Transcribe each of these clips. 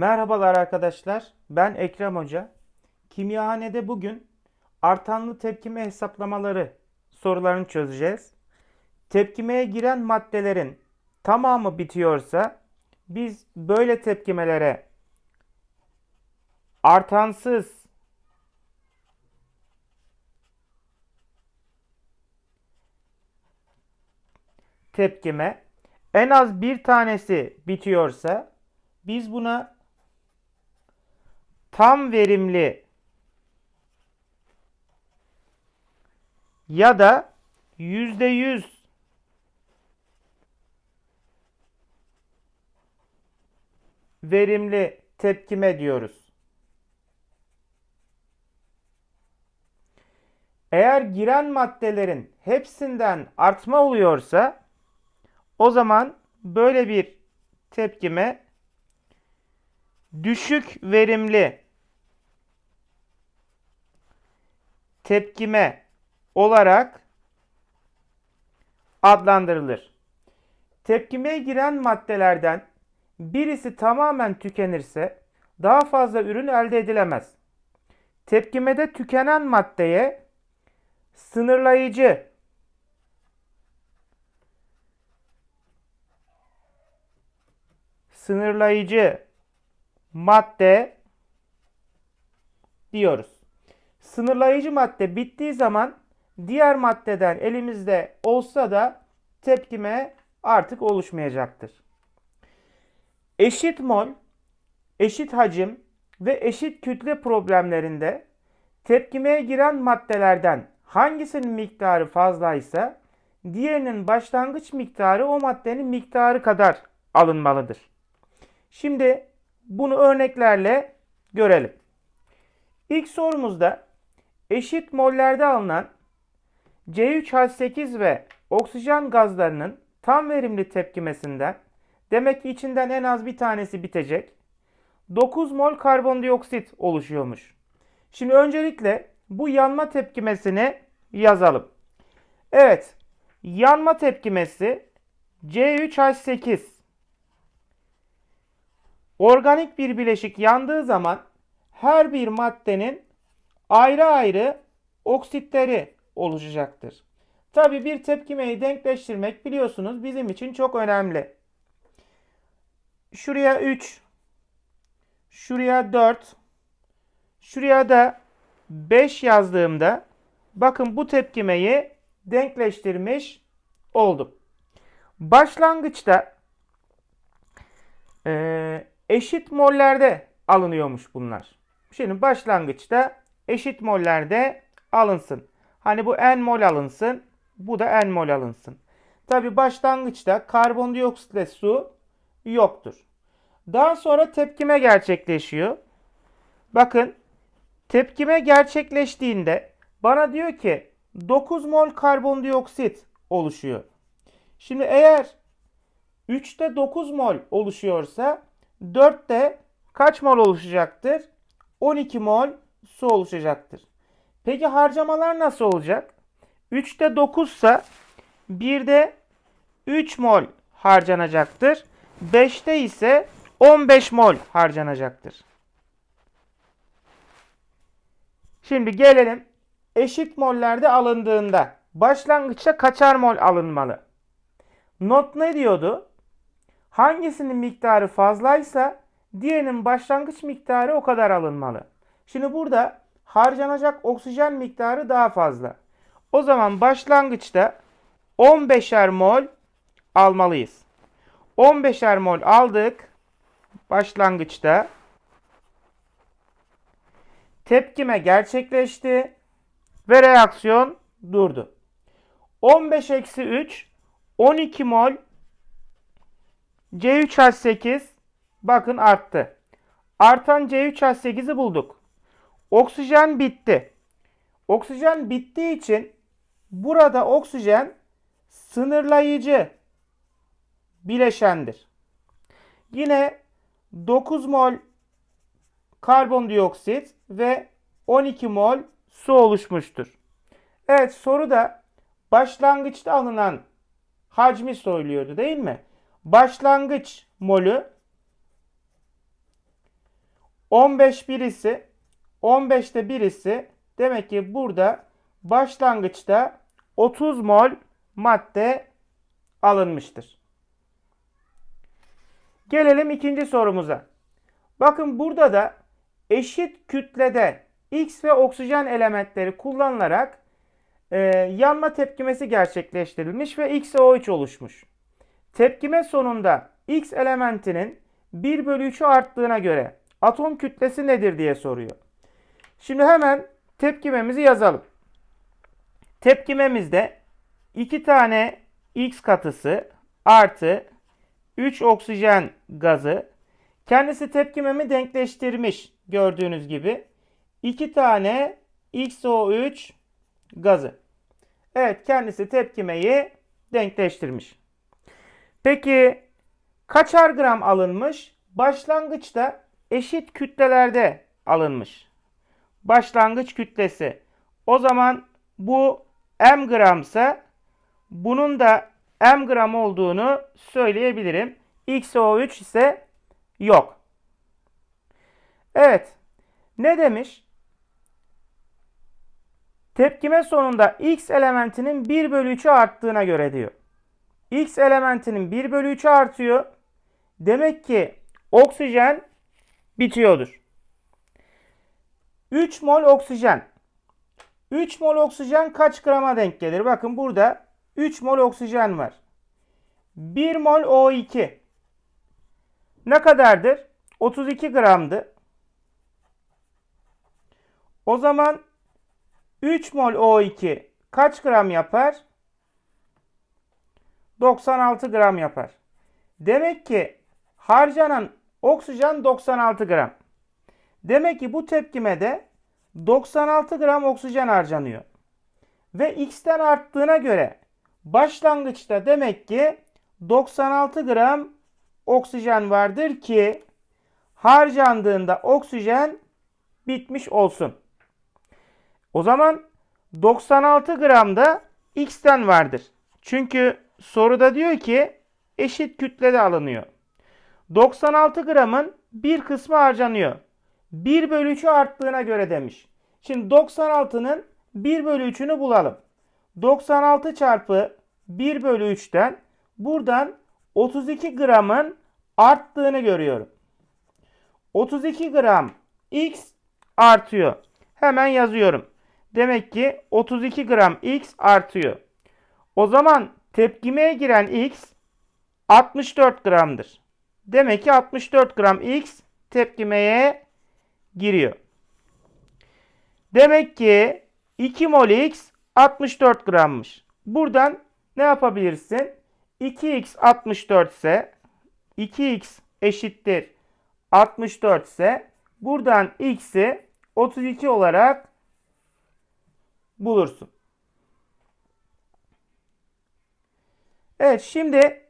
Merhabalar arkadaşlar. Ben Ekrem Hoca. Kimyahanede bugün artanlı tepkime hesaplamaları sorularını çözeceğiz. Tepkimeye giren maddelerin tamamı bitiyorsa biz böyle tepkimelere artansız tepkime en az bir tanesi bitiyorsa biz buna tam verimli ya da yüzde yüz verimli tepkime diyoruz. Eğer giren maddelerin hepsinden artma oluyorsa o zaman böyle bir tepkime düşük verimli tepkime olarak adlandırılır. Tepkimeye giren maddelerden birisi tamamen tükenirse daha fazla ürün elde edilemez. Tepkimede tükenen maddeye sınırlayıcı sınırlayıcı madde diyoruz. Sınırlayıcı madde bittiği zaman diğer maddeden elimizde olsa da tepkime artık oluşmayacaktır. Eşit mol, eşit hacim ve eşit kütle problemlerinde tepkimeye giren maddelerden hangisinin miktarı fazlaysa diğerinin başlangıç miktarı o maddenin miktarı kadar alınmalıdır. Şimdi bunu örneklerle görelim. İlk sorumuzda eşit mollerde alınan C3H8 ve oksijen gazlarının tam verimli tepkimesinden demek ki içinden en az bir tanesi bitecek. 9 mol karbondioksit oluşuyormuş. Şimdi öncelikle bu yanma tepkimesini yazalım. Evet, yanma tepkimesi C3H8 Organik bir bileşik yandığı zaman her bir maddenin ayrı ayrı oksitleri oluşacaktır. Tabi bir tepkimeyi denkleştirmek biliyorsunuz bizim için çok önemli. Şuraya 3, şuraya 4, şuraya da 5 yazdığımda bakın bu tepkimeyi denkleştirmiş oldum. Başlangıçta eşit mollerde alınıyormuş bunlar. Şimdi başlangıçta eşit mollerde alınsın. Hani bu n mol alınsın, bu da n mol alınsın. Tabi başlangıçta karbondioksitle su yoktur. Daha sonra tepkime gerçekleşiyor. Bakın tepkime gerçekleştiğinde bana diyor ki 9 mol karbondioksit oluşuyor. Şimdi eğer 3'te 9 mol oluşuyorsa 4'te kaç mol oluşacaktır? 12 mol su oluşacaktır. Peki harcamalar nasıl olacak? 3'te 9 ise 1'de 3 mol harcanacaktır. 5'te ise 15 mol harcanacaktır. Şimdi gelelim eşit mollerde alındığında başlangıçta kaçar mol alınmalı? Not ne diyordu? Hangisinin miktarı fazlaysa diğerinin başlangıç miktarı o kadar alınmalı. Şimdi burada harcanacak oksijen miktarı daha fazla. O zaman başlangıçta 15'er mol almalıyız. 15'er mol aldık. Başlangıçta tepkime gerçekleşti ve reaksiyon durdu. 15 eksi 3 12 mol C3H8 bakın arttı. Artan C3H8'i bulduk. Oksijen bitti. Oksijen bittiği için burada oksijen sınırlayıcı bileşendir. Yine 9 mol karbondioksit ve 12 mol su oluşmuştur. Evet soruda başlangıçta alınan hacmi söylüyordu değil mi? başlangıç molü 15 birisi, 15'te birisi demek ki burada başlangıçta 30 mol madde alınmıştır. Gelelim ikinci sorumuza. Bakın burada da eşit kütlede X ve oksijen elementleri kullanılarak e, yanma tepkimesi gerçekleştirilmiş ve XO3 oluşmuş. Tepkime sonunda X elementinin 1 bölü 3'ü arttığına göre atom kütlesi nedir diye soruyor. Şimdi hemen tepkimemizi yazalım. Tepkimemizde 2 tane X katısı artı 3 oksijen gazı kendisi tepkimemi denkleştirmiş gördüğünüz gibi. 2 tane XO3 gazı. Evet kendisi tepkimeyi denkleştirmiş. Peki kaçar gram alınmış? Başlangıçta eşit kütlelerde alınmış. Başlangıç kütlesi. O zaman bu m gramsa bunun da m gram olduğunu söyleyebilirim. XO3 ise yok. Evet. Ne demiş? Tepkime sonunda X elementinin 1 bölü 3'ü arttığına göre diyor. X elementinin 1 bölü 3'ü artıyor. Demek ki oksijen bitiyordur. 3 mol oksijen. 3 mol oksijen kaç grama denk gelir? Bakın burada 3 mol oksijen var. 1 mol O2 ne kadardır? 32 gramdı. O zaman 3 mol O2 kaç gram yapar? 96 gram yapar. Demek ki harcanan oksijen 96 gram. Demek ki bu tepkimede 96 gram oksijen harcanıyor. Ve X'ten arttığına göre başlangıçta demek ki 96 gram oksijen vardır ki harcandığında oksijen bitmiş olsun. O zaman 96 gram da X'ten vardır. Çünkü soruda diyor ki eşit kütlede alınıyor. 96 gramın bir kısmı harcanıyor. 1 bölü 3'ü arttığına göre demiş. Şimdi 96'nın 1 bölü 3'ünü bulalım. 96 çarpı 1 bölü 3'ten buradan 32 gramın arttığını görüyorum. 32 gram X artıyor. Hemen yazıyorum. Demek ki 32 gram X artıyor. O zaman tepkimeye giren X 64 gramdır. Demek ki 64 gram X tepkimeye giriyor. Demek ki 2 mol X 64 grammış. Buradan ne yapabilirsin? 2X 64 ise 2X eşittir 64 ise buradan X'i 32 olarak bulursun. Evet şimdi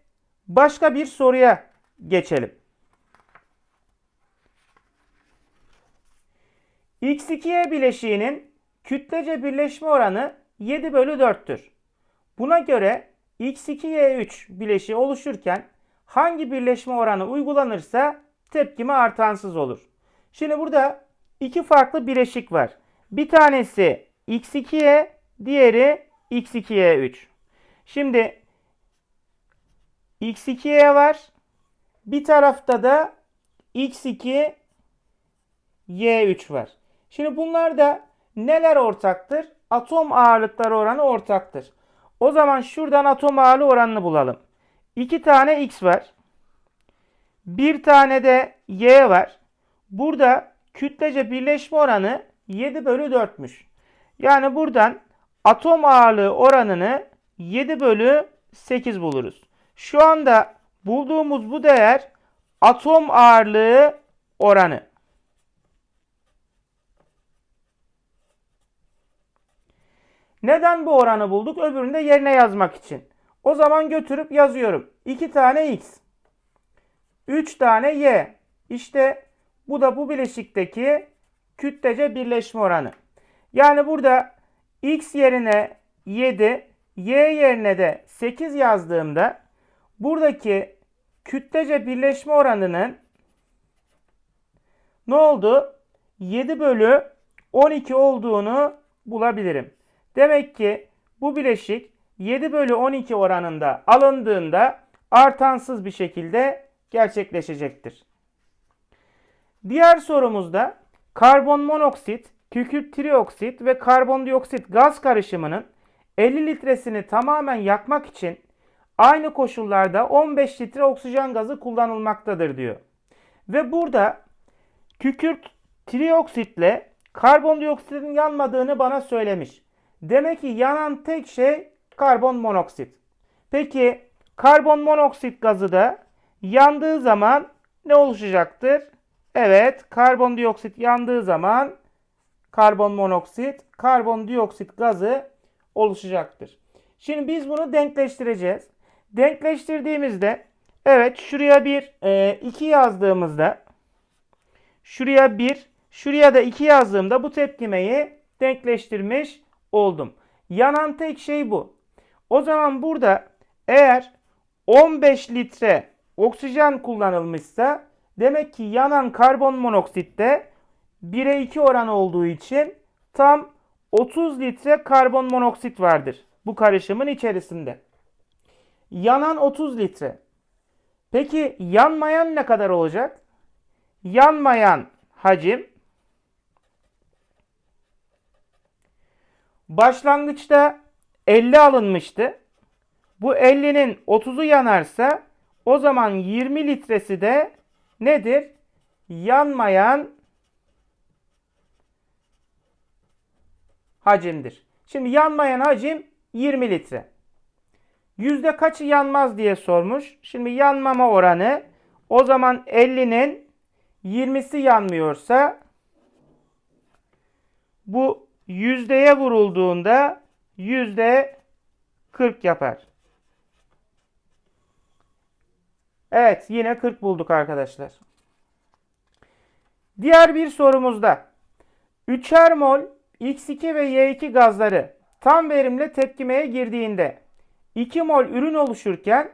başka bir soruya geçelim. X2Y bileşiğinin kütlece birleşme oranı 7 bölü 4'tür. Buna göre X2Y3 bileşiği oluşurken hangi birleşme oranı uygulanırsa tepkime artansız olur. Şimdi burada iki farklı bileşik var. Bir tanesi X2Y, diğeri X2Y3. Şimdi X2Y var. Bir tarafta da X2 Y3 var. Şimdi bunlar da neler ortaktır? Atom ağırlıkları oranı ortaktır. O zaman şuradan atom ağırlığı oranını bulalım. 2 tane X var. Bir tane de Y var. Burada kütlece birleşme oranı 7 bölü 4'müş. Yani buradan atom ağırlığı oranını 7 bölü 8 buluruz. Şu anda bulduğumuz bu değer atom ağırlığı oranı. Neden bu oranı bulduk? Öbürünü de yerine yazmak için. O zaman götürüp yazıyorum. 2 tane x. 3 tane y. İşte bu da bu bileşikteki kütlece birleşme oranı. Yani burada x yerine 7, y yerine de 8 yazdığımda buradaki kütlece birleşme oranının ne oldu? 7 bölü 12 olduğunu bulabilirim. Demek ki bu bileşik 7 bölü 12 oranında alındığında artansız bir şekilde gerçekleşecektir. Diğer sorumuzda karbon monoksit, kükürt trioksit ve karbondioksit gaz karışımının 50 litresini tamamen yakmak için aynı koşullarda 15 litre oksijen gazı kullanılmaktadır diyor. Ve burada kükürt trioksitle karbondioksitin yanmadığını bana söylemiş. Demek ki yanan tek şey karbon monoksit. Peki karbon monoksit gazı da yandığı zaman ne oluşacaktır? Evet, karbondioksit yandığı zaman karbon monoksit, karbondioksit gazı oluşacaktır. Şimdi biz bunu denkleştireceğiz. Denkleştirdiğimizde evet şuraya bir 2 yazdığımızda şuraya 1, şuraya da 2 yazdığımda bu tepkimeyi denkleştirmiş oldum. Yanan tek şey bu. O zaman burada eğer 15 litre oksijen kullanılmışsa demek ki yanan karbon monoksitte 1'e 2 oran olduğu için tam 30 litre karbon monoksit vardır bu karışımın içerisinde. Yanan 30 litre. Peki yanmayan ne kadar olacak? Yanmayan hacim başlangıçta 50 alınmıştı. Bu 50'nin 30'u yanarsa o zaman 20 litresi de nedir? Yanmayan hacimdir. Şimdi yanmayan hacim 20 litre. Yüzde kaçı yanmaz diye sormuş. Şimdi yanmama oranı o zaman 50'nin 20'si yanmıyorsa bu yüzdeye vurulduğunda yüzde 40 yapar. Evet yine 40 bulduk arkadaşlar. Diğer bir sorumuzda 3'er mol X2 ve Y2 gazları tam verimle tepkimeye girdiğinde 2 mol ürün oluşurken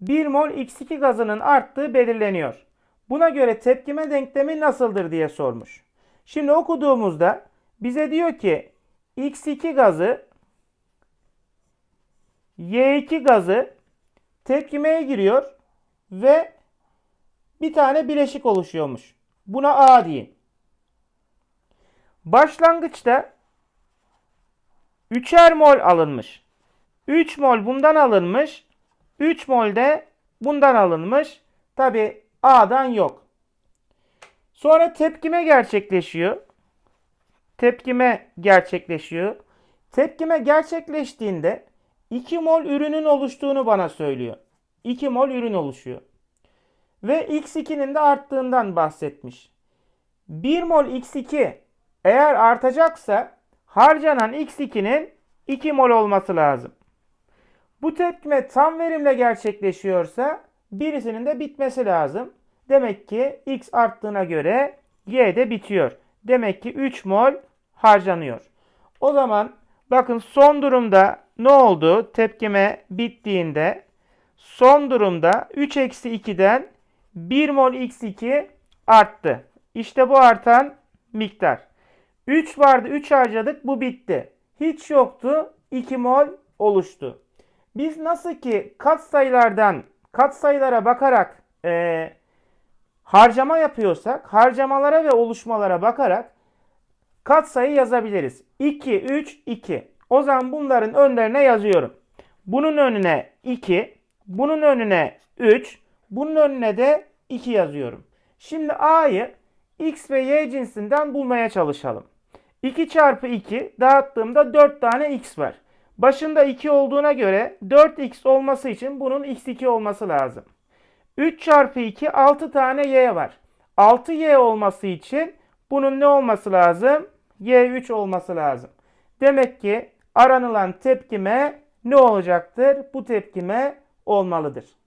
1 mol X2 gazının arttığı belirleniyor. Buna göre tepkime denklemi nasıldır diye sormuş. Şimdi okuduğumuzda bize diyor ki X2 gazı Y2 gazı tepkimeye giriyor ve bir tane bileşik oluşuyormuş. Buna A deyin. Başlangıçta 3'er mol alınmış. 3 mol bundan alınmış. 3 mol de bundan alınmış. Tabi A'dan yok. Sonra tepkime gerçekleşiyor. Tepkime gerçekleşiyor. Tepkime gerçekleştiğinde 2 mol ürünün oluştuğunu bana söylüyor. 2 mol ürün oluşuyor. Ve X2'nin de arttığından bahsetmiş. 1 mol X2 eğer artacaksa harcanan X2'nin 2 mol olması lazım. Bu tepkime tam verimle gerçekleşiyorsa birisinin de bitmesi lazım. Demek ki X arttığına göre Y de bitiyor. Demek ki 3 mol harcanıyor. O zaman bakın son durumda ne oldu? Tepkime bittiğinde son durumda 3 eksi 2'den 1 mol x2 arttı. İşte bu artan miktar. 3 vardı 3 harcadık bu bitti. Hiç yoktu 2 mol oluştu. Biz nasıl ki katsayılardan katsayılara bakarak e, harcama yapıyorsak harcamalara ve oluşmalara bakarak katsayı yazabiliriz. 2, 3, 2. O zaman bunların önlerine yazıyorum. Bunun önüne 2, bunun önüne 3, bunun önüne de 2 yazıyorum. Şimdi A'yı X ve Y cinsinden bulmaya çalışalım. 2 çarpı 2 dağıttığımda 4 tane X var. Başında 2 olduğuna göre 4X olması için bunun X2 olması lazım. 3 çarpı 2 6 tane Y var. 6Y olması için bunun ne olması lazım? Y3 olması lazım. Demek ki aranılan tepkime ne olacaktır? Bu tepkime olmalıdır.